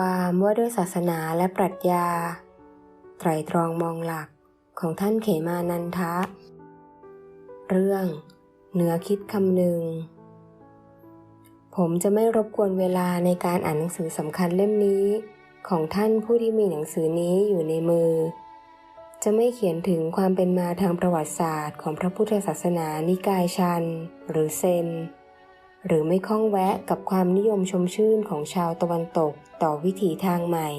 ความว่าด้วยศาสนาและปรัชญา ไตรตรองมองหลักของท่านเขมานันทะ เรื่องเหนือคิดคำหนึ่ง ผมจะไม่รบกวนเวลาในการอ่านหนังสือสำคัญเล่มนี้ ของท่านผู้ที่มีหนังสือนี้อยู่ในมือ จะไม่เขียนถึงความเป็นมาทางประวัติศาสตร์ของพระพุทธศาสนานิกายชัน หรือเซน หรือไม่ข้องแวะกับความนิยมชมชื่นของชาวตะวันตกต่อวิถีทางใหม่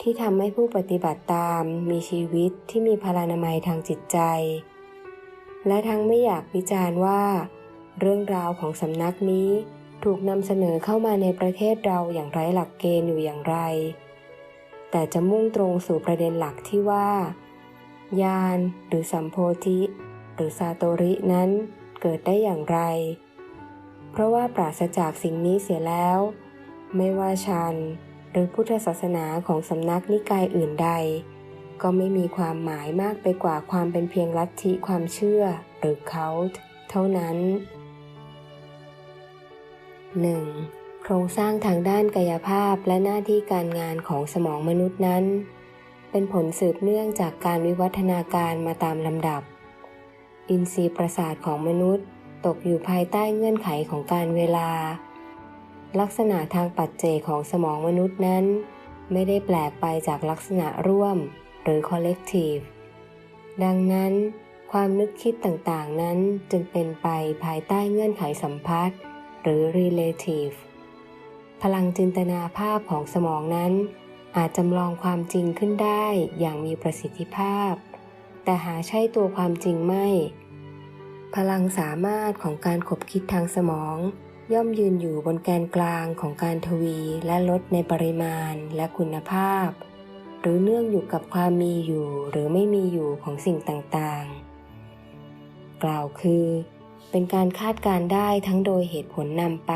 ที่ทำให้ผู้ปฏิบัติตามมีชีวิตที่มีพลานามัยทางจิตใจ และทั้งไม่อยากวิจารณ์ว่า เรื่องราวของสำนักนี้ถูกนำเสนอเข้ามาในประเทศเราอย่างไร้หลักเกณฑ์อยู่อย่างไร แต่จะมุ่งตรงสู่ประเด็นหลักที่ว่า ญาณหรือสัมโพธิ หรือซาโตรินั้นเกิดได้อย่างไร เพราะว่าปราศจากสิ่งนี้เสียแล้ว ไม่ว่าชันหรือพุทธศาสนาของสำนักนิกายอื่นใด ก็ไม่มีความหมายมากไปกว่าความเป็นเพียงลัทธิความเชื่อหรือเขาเท่านั้น 1. โครงสร้างทางด้านกายภาพและหน้าที่การงานของสมองมนุษย์นั้น เป็นผลสืบเนื่องจากการวิวัฒนาการมาตามลำดับ อินทรีย์ประสาทของมนุษย์ ตกอยู่ภายใต้เงื่อนไขของการเวลา ลักษณะทางปัจเจกของสมองมนุษย์นั้น ไม่ได้แปลกไปจากลักษณะร่วมหรือ collective ดังนั้น ความนึกคิดต่างๆนั้นจึงเป็นไปภายใต้เงื่อนไขสัมพัทธ์หรือ relative พลังจินตนาภาพของสมองนั้น อาจจำลองความจริงขึ้นได้อย่างมีประสิทธิภาพ แต่หาใช่ตัวความจริงไม่ พลังสามารถของการขบคิดทางสมอง ย่อมยืนอยู่บนแกนกลางของการทวีและลดในปริมาณและคุณภาพ หรือเนื่องอยู่กับความมีอยู่หรือไม่มีอยู่ของสิ่งต่างๆ กล่าวคือ เป็นการคาดการได้ทั้งโดยเหตุผลนำไป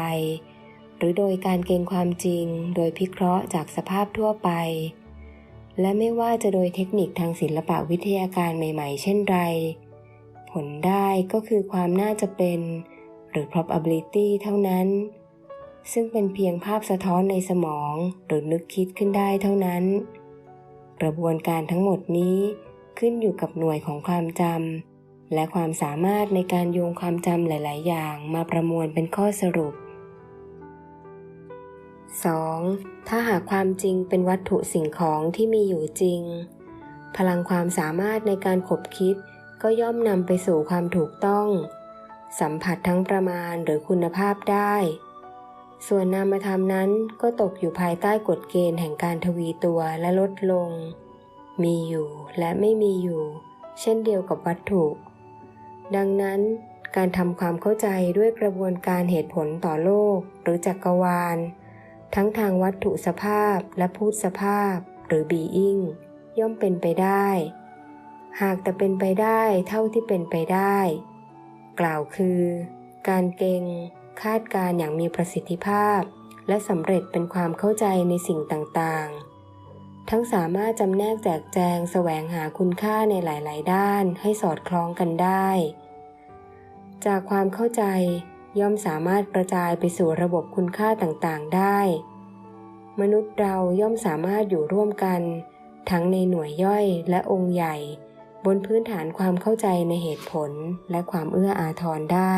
หรือโดยการเกณฑ์ความจริงโดยพิเคราะห์จากสภาพทั่วไป และไม่ว่าจะโดยเทคนิคทางศิลปะวิทยาการใหม่ ๆ เช่นไร ผลได้ก็คือความน่าจะเป็น หรือ probability เท่านั้น ซึ่งเป็นเพียงภาพสะท้อนในสมองหรือนึกคิดขึ้นได้เท่านั้น กระบวนการทั้งหมดนี้ขึ้นอยู่กับหน่วยของความจำและความสามารถในการโยงความจำหลาย ๆ อย่างมาประมวลเป็นข้อสรุป 2. ถ้าหากความจริงเป็นวัตถุสิ่งของที่มีอยู่จริง พลังความสามารถในการขบคิด ก็ย่อมนำไปสู่ความถูกต้อง สัมผัสทั้งประมาณหรือคุณภาพได้ ส่วนนามธรรมนั้นก็ตกอยู่ภายใต้กฎเกณฑ์แห่งการทวีตัวและลดลง มีอยู่และไม่มีอยู่ เช่นเดียวกับวัตถุ ดังนั้นการทำความเข้าใจด้วยกระบวนการเหตุผลต่อโลกหรือจักรวาล ทั้งทางวัตถุสภาพและพูดสภาพ หรือ being ย่อมเป็นไปได้ หากแต่เป็นไปได้เท่าที่เป็นไปได้ กล่าวคือ การเก่ง คาดการอย่างมีประสิทธิภาพ และสำเร็จเป็นความเข้าใจในสิ่งต่างๆ ทั้งสามารถจำแนกแจกแจงแสวงหาคุณค่าในหลาย ๆ ด้านให้สอดคล้องกันได้ จากความเข้าใจย่อมสามารถกระจายไปสู่ระบบคุณค่าต่างๆ ได้ มนุษย์เราย่อมสามารถอยู่ร่วมกัน ทั้งในหน่วยย่อยและองค์ใหญ่ บนพื้นฐานความเข้าใจในเหตุผลและความเอื้ออาทรได้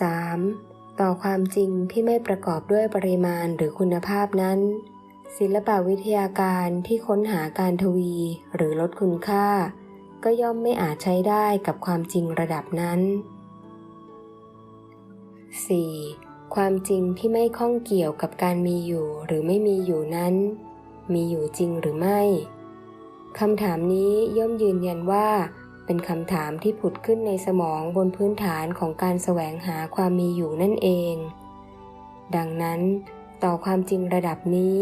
3. ต่อความจริงที่ไม่ประกอบด้วยปริมาณหรือคุณภาพนั้น ศิลปวิทยาการที่ค้นหาการทวีหรือลดคุณค่า ก็ย่อมไม่อาจใช้ได้กับความจริงระดับนั้น 4. ความจริงที่ไม่ข้องเกี่ยวกับการมีอยู่หรือไม่มีอยู่นั้น มีอยู่จริงหรือไม่ คำถามนี้ย่อมยืนยันว่า เป็นคำถามที่ผุดขึ้นในสมองบนพื้นฐานของการแสวงหาความมีอยู่นั่นเอง ดังนั้น ต่อความจริงระดับนี้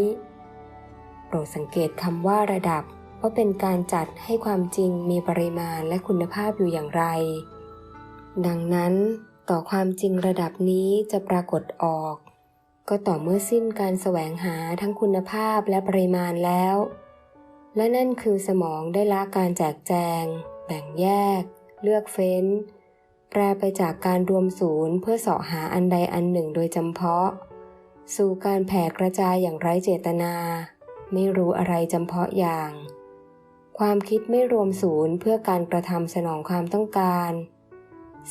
โปรดสังเกตคำว่าระดับว่าเป็นการจัดให้ความจริงมีปริมาณและคุณภาพอยู่อย่างไร ดังนั้นต่อความจริงระดับนี้จะปรากฏออก ก็ต่อเมื่อสิ้นการแสวงหาทั้งคุณภาพและปริมาณแล้ว และนั่นคือสมองได้ละการแจกแจง แบ่งแยก เลือกเฟ้น แปรไปจากการรวมศูนย์เพื่อเสาะหาอันใดอันหนึ่งโดยจำเพาะ สู่การแผ่กระจายอย่างไร้เจตนา ไม่รู้อะไรจำเพาะอย่าง ความคิดไม่รวมศูนย์เพื่อการกระทำสนองความต้องการ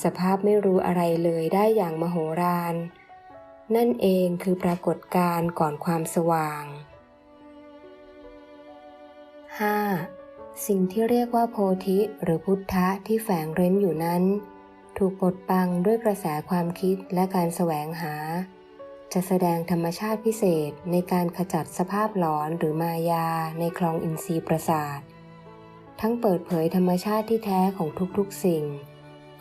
สภาพไม่รู้อะไรเลยได้อย่างมโหฬารนั่นเองคือปรากฏการณ์ก่อนความสว่าง 5. สิ่งที่เรียกว่าโพธิหรือพุทธะที่แฝงเร้นอยู่นั้น ถูกปดปังด้วยกระแสความคิดและการแสวงหา จะแสดงธรรมชาติพิเศษในการขจัดสภาพหลอนหรือมายาในคลองอินทรีย์ประสาท ทั้งเปิดเผยธรรมชาติที่แท้ของทุกๆสิ่ง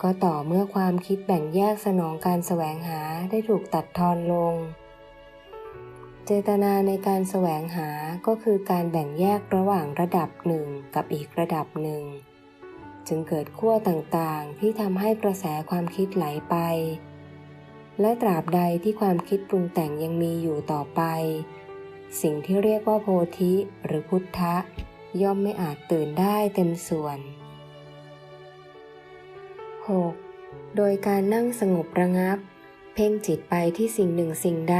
ก็ต่อเมื่อความคิดแบ่งแยกสนองการแสวงหาได้ถูกตัดทอนลง เจตนาในการแสวงหาก็คือการแบ่งแยกระหว่างระดับหนึ่งกับอีกระดับหนึ่ง จึงเกิดขั้วต่างๆ ที่ทำให้กระแสความคิดไหลไป และตราบใดที่ความคิดปรุงแต่งยังมีอยู่ต่อไป สิ่งที่เรียกว่าโพธิหรือพุทธะ ย่อมไม่อาจตื่นได้เต็มส่วน 6. โดยการนั่งสงบระงับ เพ่งจิตไปที่สิ่งหนึ่งสิ่งใด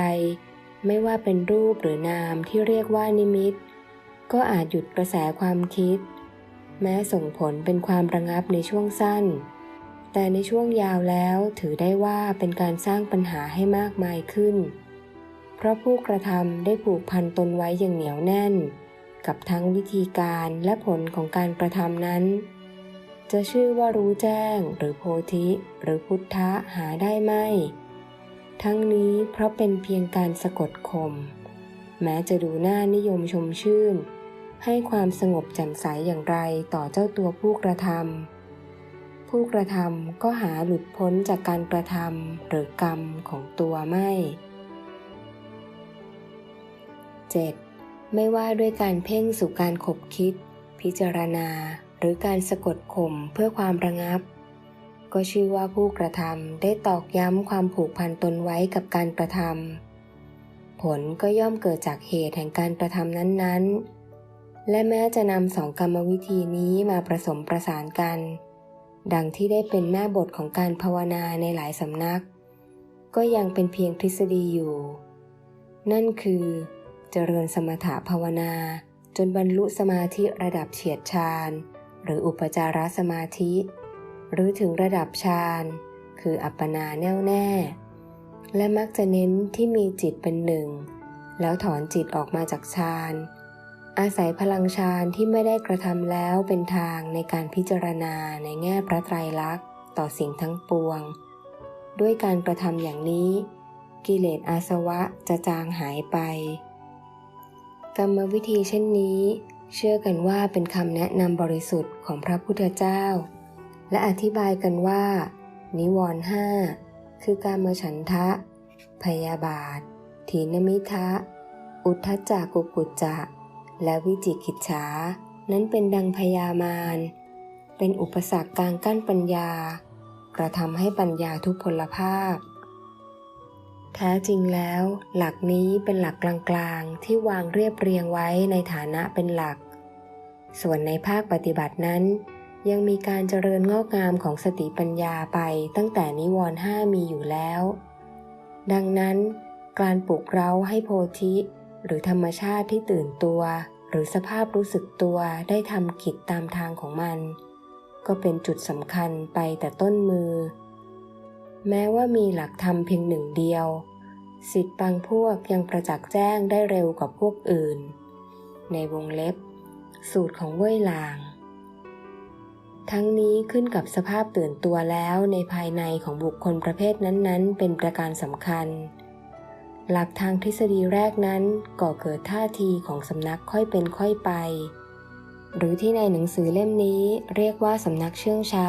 ไม่ว่าเป็นรูปหรือนามที่เรียกว่านิมิต ก็อาจหยุดกระแสความคิด แม้ส่งผลเป็นความระงับในช่วงสั้น แต่ในช่วงยาวแล้วถือได้ว่าเป็นการสร้างปัญหาให้มากมายขึ้น เพราะผู้กระทำได้ผูกพันตนไว้อย่างเหนียวแน่น กับทั้งวิธีการและผลของการกระทำนั้น จะชื่อว่ารู้แจ้งหรือโพธิ หรือพุทธะหาได้ไหม่ ทั้งนี้เพราะเป็นเพียงการสะกดข่มแม้จะดูหน้านิยมชมชื่น ให้ความสงบแจ่มใสอย่างไรต่อเจ้าตัวผู้กระทำผู้กระทำก็หาหลุดพ้นจากการกระทำหรือกรรมของตัวไม่ 7. ไม่ว่าด้วยการเพ่งสู่การขบคิด พิจารณา หรือการสะกดข่มเพื่อความระงับ ก็ชื่อว่าผู้กระทำได้ตอกย้ำความผูกพันตนไว้กับการกระทำผลก็ย่อมเกิดจากเหตุแห่งการกระทำนั้นๆ และแม้จะนำสองกรรมวิธีนี้มาผสมประสานกัน ดังที่ได้เป็นแม่บทของการภาวนาในหลายสำนัก ก็ยังเป็นเพียงทฤษฎีอยู่ นั่นคือเจริญสมถะภาวนาจนบรรลุสมาธิระดับเฉียดฌานหรืออุปจารสมาธิ หรือถึงระดับฌานคืออัปปนาแน่วแน่ และมักจะเน้นที่มีจิตเป็นหนึ่ง แล้วถอนจิตออกมาจากฌานอาศัยพลังฌานที่ไม่ได้กระทำแล้วเป็นทางในการพิจารณาในแง่พระไตรลักษณ์ต่อสิ่งทั้งปวง ด้วยการกระทำอย่างนี้ กิเลสอาสวะจะจางหายไป กรรมวิธีเช่นนี้ เชื่อกันว่าเป็นคำแนะนำบริสุทธิ์ของพระพุทธเจ้า และอธิบายกันว่า นิวรณ์ห้าคือการมฉันทะ พยาบาท ถีนมิทะ อุทธจักกุกุจจะ และวิจิกิจฉา นั้นเป็นดังพยามาร เป็นอุปสรรคกลางกั้นปัญญา กระทำให้ปัญญาทุพพลภาพ แท้จริงแล้ว หลักนี้เป็นหลักกลางๆ ที่วางเรียบเรียงไว้ในฐานะเป็นหลัก ส่วนในภาคปฏิบัตินั้น ยังมีการเจริญงอกงามของสติปัญญาไปตั้งแต่นิวรณ์ห้ามีอยู่แล้ว ดังนั้น การปลุกเร้าให้โพธิ หรือธรรมชาติที่ตื่นตัว หรือสภาพรู้สึกตัวได้ทำกิจตามทางของมัน ก็เป็นจุดสำคัญไปแต่ต้นมือ แม้ว่ามีหลักธรรมเพียงหนึ่งเดียวสิทธิ์บางพวกยังประจักษ์แจ้งได้เร็วกว่าพวกอื่น ในวงเล็บ สูตรของเว่ยหลาง ทั้งนี้ขึ้นกับสภาพตื่นตัวแล้วในภายในของบุคคลประเภทนั้นๆ เป็นประการสำคัญ หลักทางทฤษฎีแรกนั้นก่อเกิดท่าทีของสำนักค่อยเป็นค่อยไป หรือที่ในหนังสือเล่มนี้เรียกว่าสำนักเชื่องช้า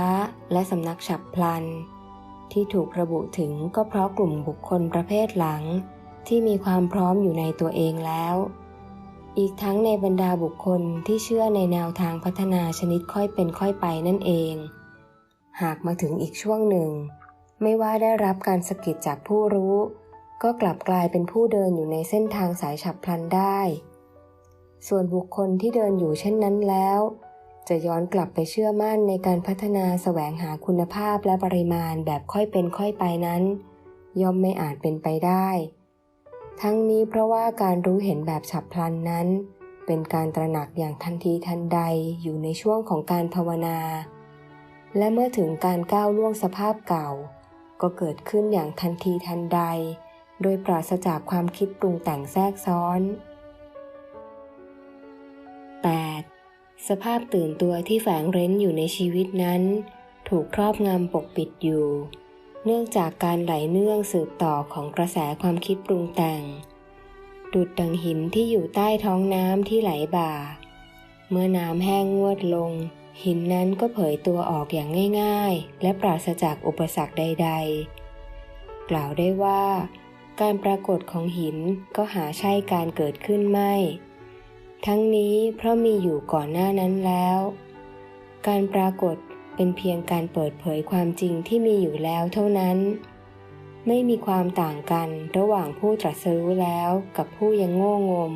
และสำนักฉับพลัน ที่ถูกระบุถึงก็เพราะกลุ่มบุคคลประเภทหลัง ที่มีความพร้อมอยู่ในตัวเองแล้ว อีกทั้งในบรรดาบุคคลที่เชื่อในแนวทางพัฒนาชนิดค่อยเป็นค่อยไปนั่นเอง หากมาถึงอีกช่วงหนึ่ง ไม่ว่าได้รับการสกิดจากผู้รู้ ก็กลับกลายเป็นผู้เดินอยู่ในเส้นทางสายฉับพลันได้ ส่วนบุคคลที่เดินอยู่เช่นนั้นแล้ว จะย้อนกลับไปเชื่อมั่นในการพัฒนาแสวงหาคุณภาพและปริมาณแบบค่อยเป็นค่อยไปนั้น ย่อมไม่อาจเป็นไปได้ ทั้งนี้เพราะว่าการรู้เห็นแบบฉับพลันนั้น เป็นการตระหนักอย่างทันทีทันใดอยู่ในช่วงของการภาวนา และเมื่อถึงการก้าวล่วงสภาพเก่า ก็เกิดขึ้นอย่างทันทีทันใด โดยปราศจากความคิดปรุงแต่งแทรกซ้อน 8. สภาพตื่นตัวที่แฝงเร้นอยู่ในชีวิตนั้น ถูกครอบงำปกปิดอยู่ เนื่องจากการไหลเนื่องสืบต่อของกระแสความคิดปรุงแต่ง ดุดดังหินที่อยู่ใต้ท้องน้ำที่ไหลบ่า เมื่อน้ำแห้งงวดลง หินนั้นก็เผยตัวออกอย่างง่าย ๆ และปราศจากอุปสรรคใด ๆ กล่าวได้ว่า การปรากฏของหินก็หาใช่การเกิดขึ้นไม่ ทั้งนี้เพราะมีอยู่ก่อนหน้านั้นแล้ว การปรากฏ เป็นเพียงการเปิดเผยความจริงที่มีอยู่แล้วเท่านั้น ไม่มีความต่างกันระหว่างผู้ตรัสรู้แล้วกับผู้ยังโง่งม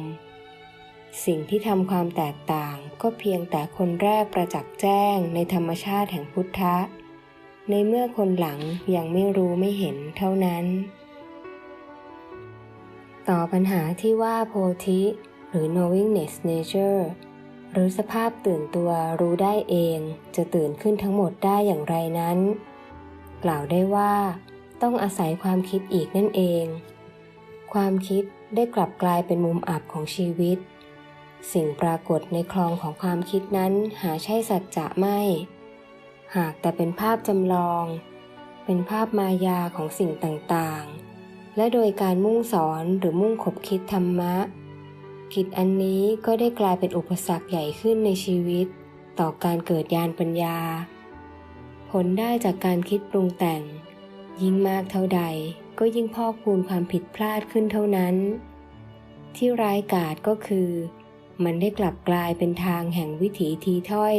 สิ่งที่ทำความแตกต่างก็เพียงแต่คนแรกประจักษ์แจ้งในธรรมชาติแห่งพุทธะ ในเมื่อคนหลังยังไม่รู้ไม่เห็นเท่านั้น ต่อปัญหาที่ว่าโพธิหรือ knowingness nature หรือสภาพตื่นตัวรู้ได้เองจะตื่นขึ้นทั้งหมดได้อย่างไรนั้น กล่าวได้ว่าต้องอาศัยความคิดอีกนั่นเอง ความคิดได้กลับกลายเป็นมุมอับของชีวิต สิ่งปรากฏในคลองของความคิดนั้นหาใช่สัจจะไม่ หากแต่เป็นภาพจำลอง เป็นภาพมายาของสิ่งต่างๆ และโดยการมุ่งสอนหรือมุ่งขบคิดธรรมะ กิจอันนี้ก็ได้กลายเป็นอุปสรรคใหญ่ขึ้นในชีวิต ต่อการเกิดญาณปัญญา ผลได้จากการคิดปรุงแต่ง ยิ่งมากเท่าใดก็ยิ่งพอกพูนความผิดพลาดขึ้นเท่านั้น ที่ร้ายกาจก็คือ มันได้กลับกลายเป็นทางแห่งวิถีทีถ้อย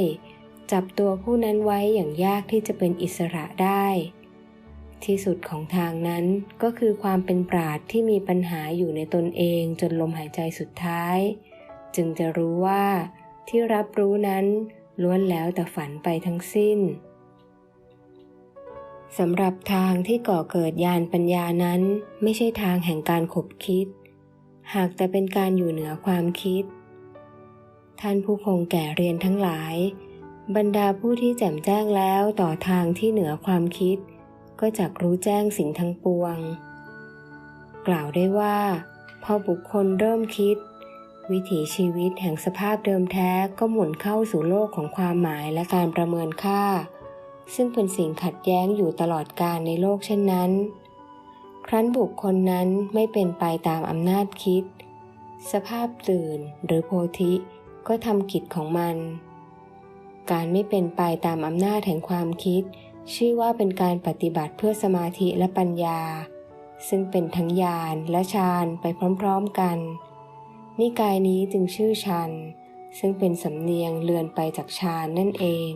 จับตัวผู้นั้นไว้อย่างยากที่จะเป็นอิสระได้ ที่สุดของทางนั้นก็คือความเป็นปราดที่มีปัญหาอยู่ในตนเองจนลมหายใจสุดท้าย จึงจะรู้ว่าที่รับรู้นั้นล้วนแล้วแต่ฝันไปทั้งสิ้นสำหรับทางที่ก่อเกิดญาณปัญญานั้นไม่ใช่ทางแห่งการขบคิด หากแต่เป็นการอยู่เหนือความคิด ท่านผู้คงแก่เรียนทั้งหลาย บรรดาผู้ที่แจ่มแจ้งแล้วต่อทางที่เหนือความคิด ก็จักรู้แจ้งสิ่งทั้งปวง กล่าวได้ว่า พอบุคคลเริ่มคิด วิถีชีวิตแห่งสภาพเดิมแท้ก็หมุนเข้าสู่โลกของความหมายและการประเมินค่า ซึ่งเป็นสิ่งขัดแย้งอยู่ตลอดกาลในโลกเช่นนั้น ครั้นบุคคลนั้นไม่เป็นไปตามอำนาจคิด สภาพตื่นหรือโพธิก็ทำกิจของมัน การไม่เป็นไปตามอำนาจแห่งความคิด ชื่อว่าเป็นการปฏิบัติเพื่อสมาธิและปัญญา ซึ่งเป็นทั้งญาณและฌานไปพร้อมๆกัน นิกายนี้จึงชื่อฌานซึ่งเป็นสำเนียงเลือนไปจากฌานนั่นเอง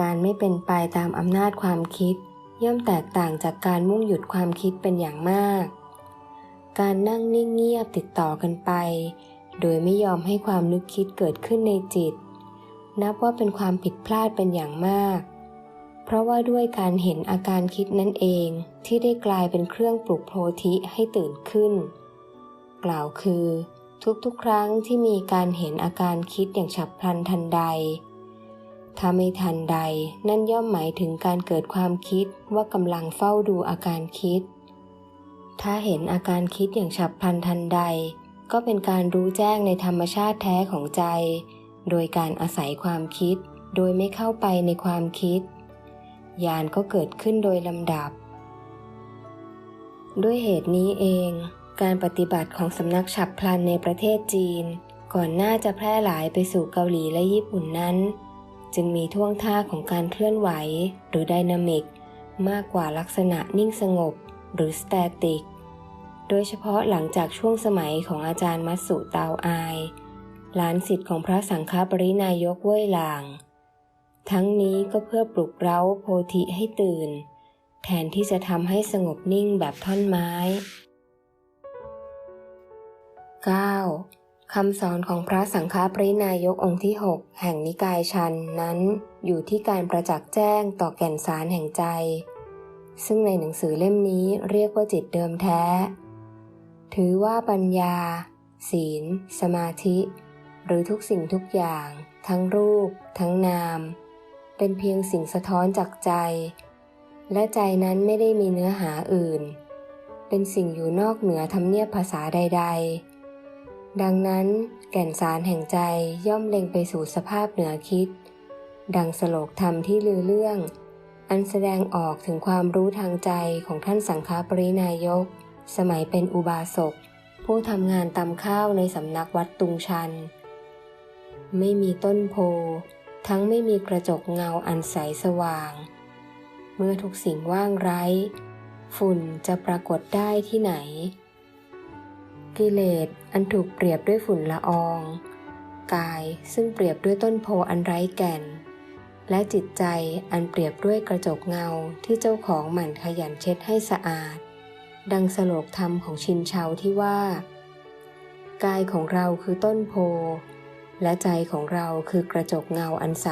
การไม่เป็นไปตามอำนาจความคิด ย่อมแตกต่างจากการมุ่งหยุดความคิดเป็นอย่างมาก การนั่งนิ่งเงียบติดต่อกันไป โดยไม่ยอมให้ความนึกคิดเกิดขึ้นในจิต นับว่าเป็นความผิดพลาดเป็นอย่างมาก เพราะว่าด้วยการเห็นอาการคิดนั่นเองที่ได้กลายเป็นเครื่องปลุกโพธิให้ตื่นขึ้น กล่าวคือ ทุกๆ ครั้งที่มีการเห็นอาการคิดอย่างฉับพลันทันใด ถ้าไม่ทันใดนั่นย่อมหมายถึงการเกิดความคิดว่ากำลังเฝ้าดูอาการคิด ถ้าเห็นอาการคิดอย่างฉับพลันทันใด ก็เป็นการรู้แจ้งในธรรมชาติแท้ของใจ โดยการอาศัยความคิดโดยไม่เข้าไปในความคิด ญาณก็เกิดขึ้นโดยลำดับ ด้วยเหตุนี้เอง การปฏิบัติของสำนักฉับพลันในประเทศจีน ก่อนหน้าจะแพร่หลายไปสู่เกาหลีและญี่ปุ่นนั้น จึงมีท่วงท่าของการเคลื่อนไหวหรือไดนามิก มากกว่าลักษณะนิ่งสงบ หรือสแตติก โดยเฉพาะหลังจากช่วงสมัยของอาจารย์มัตสุตาวอาย หลานสิทธิ์ของพระสังฆปรินายกเว่ยหลาง ทั้งนี้ก็เพื่อปลุกเร้าโพธิให้ตื่น แทนที่จะทำให้สงบนิ่งแบบท่อนไม้ 9. คำสอนของพระสังฆปรินายกองค์ที่ 6 แห่งนิกายชันนั้นอยู่ที่การประจักษ์แจ้งต่อแก่นสารแห่งใจ ซึ่งในหนังสือเล่มนี้เรียกว่าจิตเดิมแท้ ถือว่าปัญญา ศีล สมาธิ หรือทุกสิ่งทุกอย่าง ทั้งรูป ทั้งนาม เป็นเพียงสิ่งสะท้อนจากใจ และใจนั้นไม่ได้มีเนื้อหาอื่น เป็นสิ่งอยู่นอกเหนือทำเนียบภาษาใด ๆ ดังนั้นแก่นสารแห่งใจย่อมเล็งไปสู่สภาพเหนือคิด ดังสโลกธรรมที่ลือเรื่อง อันแสดงออกถึงความรู้ทางใจของท่านสังฆปรินายก สมัยเป็นอุบาสกผู้ทำงานตำข้าวในสำนักวัดตุงชัน ไม่มีต้นโพ ทั้งไม่มีกระจกเงาอันใสสว่าง เมื่อทุกสิ่งว่างไร้ ฝุ่นจะปรากฏได้ที่ไหน กิเลสอันถูกเปรียบด้วยฝุ่นละออง กายซึ่งเปรียบด้วยต้นโพอันไร้แก่น และจิตใจอันเปรียบด้วยกระจกเงาที่เจ้าของหมั่นขยันเช็ดให้สะอาด ดังสโลกธรรมของชินเชาที่ว่า กายของเราคือต้นโพ และใจของเราคือกระจกเงาอันใส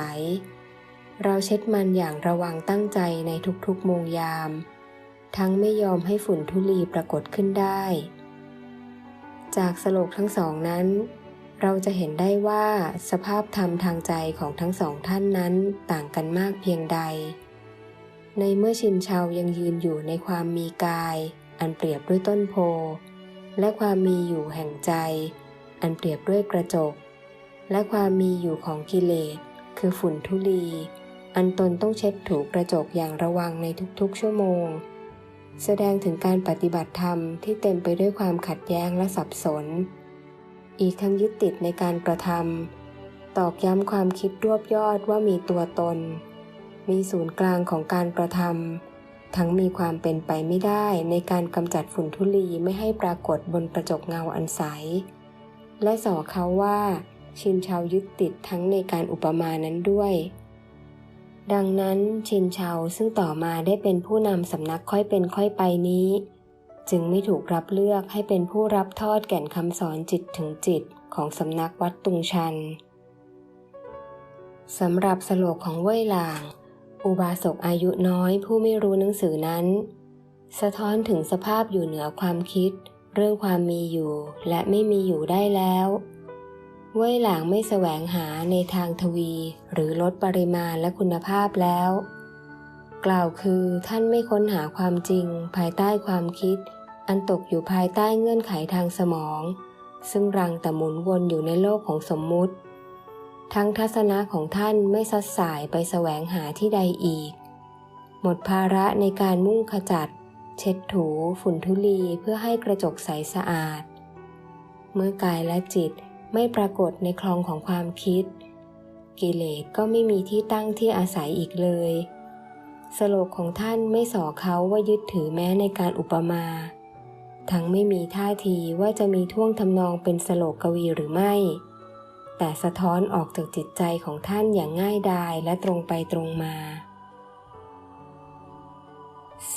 เราเช็ดมันอย่างระวังตั้งใจในทุกๆโมงยาม ทั้งไม่ยอมให้ฝุ่นทุลีปรากฏขึ้นได้ จากสโลกทั้งสองนั้น เราจะเห็นได้ว่าสภาพธรรมทางใจของทั้งสองท่านนั้นต่างกันมากเพียงใด ในเมื่อชินเชายังยืนอยู่ในความมีกาย อันเปรียบด้วยต้นโพและความมีอยู่แห่งใจ อันเปรียบด้วยกระจก และความมีอยู่ของกิเลส คือฝุ่นทุลี อันตนต้องเช็ดถูกระจกอย่างระวังในทุกๆ ชั่วโมง แสดงถึงการปฏิบัติธรรมที่เต็มไปด้วยความขัดแย้งและสับสน อีกทั้งยึดติดในการกระทำตอกย้ำความคิดรวบยอดว่ามีตัวตน มีศูนย์กลางของการกระทำทั้งมีความเป็นไปไม่ได้ในการกำจัดฝุ่นทุลีไม่ให้ปรากฏบนกระจกเงาอันใส และสอเขาว่า ชินชาวยึดติดทั้งในการอุปมานั้นด้วย ดังนั้นชินชาวซึ่งต่อมาได้เป็นผู้นำสำนักค่อยเป็นค่อยไปนี้ จึงไม่ถูกรับเลือกให้เป็นผู้รับทอดแก่นคำสอนจิตถึงจิตของสำนักวัดตุงชันสำหรับสโลกของเว่ยหลาง อุบาสกอายุน้อยผู้ไม่รู้หนังสือนั้น สะท้อนถึงสภาพอยู่เหนือความคิด เรื่องความมีอยู่และไม่มีอยู่ได้แล้ว เว่ยหลางไม่แสวงหาในทางทวี หรือลดปริมาณและคุณภาพแล้ว กล่าวคือท่านไม่ค้นหาความจริง ภายใต้ความคิด อันตกอยู่ภายใต้เงื่อนไขทางสมอง ซึ่งรังแต่หมุนวนอยู่ในโลกของสมมุติ ทั้งทัศนะของท่านไม่ซัดสายไปแสวงหาที่ใดอีก หมดภาระในการมุ่งขจัด เช็ดถูฝุ่นทุลีเพื่อให้กระจกใสสะอาด เมื่อกายและจิต ไม่ปรากฏในคลองของความคิด กิเลสก็ไม่มีที่ตั้งที่อาศัยอีกเลย สโลกของท่านไม่สอเขาว่ายึดถือแม้ในการอุปมา ทั้งไม่มีท่าทีว่าจะมีท่วงทำนองเป็นสโลกกวีหรือไม่ แต่สะท้อนออกจากจิตใจของท่านอย่างง่ายดายและตรงไปตรงมา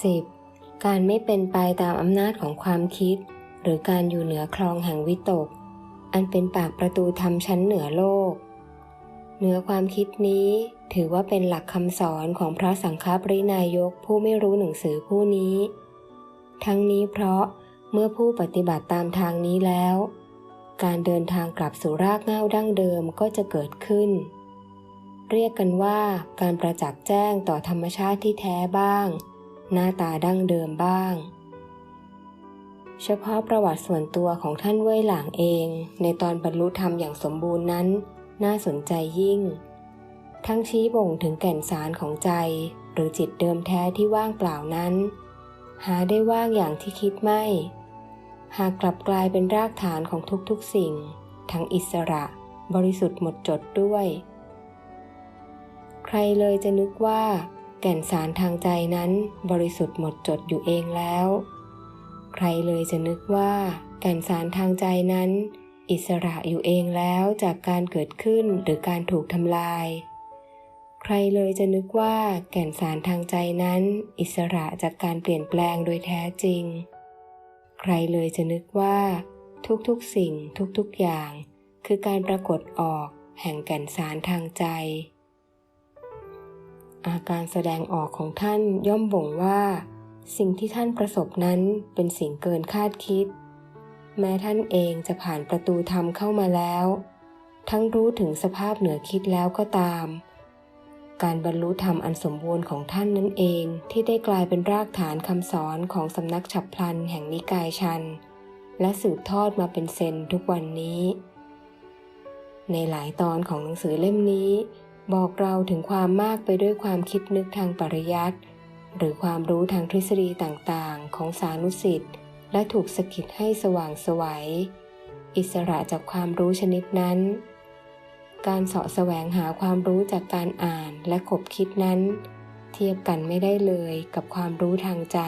10. การไม่เป็นไปตามอำนาจของความคิด หรือการอยู่เหนือคลองแห่งวิตก อันเป็นปากประตูธรรมชั้นเหนือโลก เหนือความคิดนี้ถือว่าเป็นหลักคำสอนของพระสังฆปรินายกผู้ไม่รู้หนังสือผู้นี้ ทั้งนี้เพราะเมื่อผู้ปฏิบัติตามทางนี้แล้ว การเดินทางกลับสู่รากเหง้าดั้งเดิมก็จะเกิดขึ้น เรียกกันว่าการประจักษ์แจ้งต่อธรรมชาติที่แท้บ้าง หน้าตาดั้งเดิมบ้าง เฉพาะประวัติส่วนตัวของท่านเว่ยหลางเอง ในตอนบรรลุธรรมอย่างสมบูรณ์นั้น น่าสนใจยิ่ง ทั้งชี้บ่งถึงแก่นสารของใจ หรือจิตเดิมแท้ที่ว่างเปล่านั้น หาได้ว่างอย่างที่คิดไม่ หากกลับกลายเป็นรากฐานของทุกๆสิ่ง ทั้งอิสระ บริสุทธิ์หมดจดด้วย ใครเลยจะนึกว่า แก่นสารทางใจนั้นบริสุทธิ์หมดจดอยู่เองแล้ว ใครเลยจะนึกว่าก่นสารทางใจนั้น อิสระอยู่เองแล้วจากการเกิดขึ้นหรือการถูกทำลาย ใครเลยจะนึกว่าแก่นสารทางใจนั้น อิสระจากการเปลี่ยนแปลงโดยแท้จริง ใครเลยจะนึกว่า ทุกๆสิ่งทุกๆอย่าง คือการปรากฏออกแห่งแก่นสารทางใจ อาการแสดงออกของท่านย่อมบ่งว่า สิ่งที่ท่านประสบนั้นเป็นสิ่งเกินคาดคิด แม้ท่านเองจะผ่านประตูธรรมเข้ามาแล้ว ทั้งรู้ถึงสภาพเหนือคิดแล้วก็ตาม การบรรลุธรรมอันสมบูรณ์ของท่านนั่นเองที่ได้กลายเป็นรากฐานคำสอนของสำนักฉับพลันแห่งนิกายชัน และสืบทอดมาเป็นเซนทุกวันนี้ ในหลายตอนของหนังสือเล่มนี้ บอกเราถึงความมากไปด้วยความคิดนึกทางปริยัติ หรือความรู้ทางทฤษฎีต่างๆ ของสานุสิทธิ์และถูกสกิดให้สว่างสวัย อิสระจากความรู้ชนิดนั้น การเสาะแสวงหาความรู้จากการอ่านและขบคิดนั้น เทียบกันไม่ได้เลยกับความรู้ทางใจ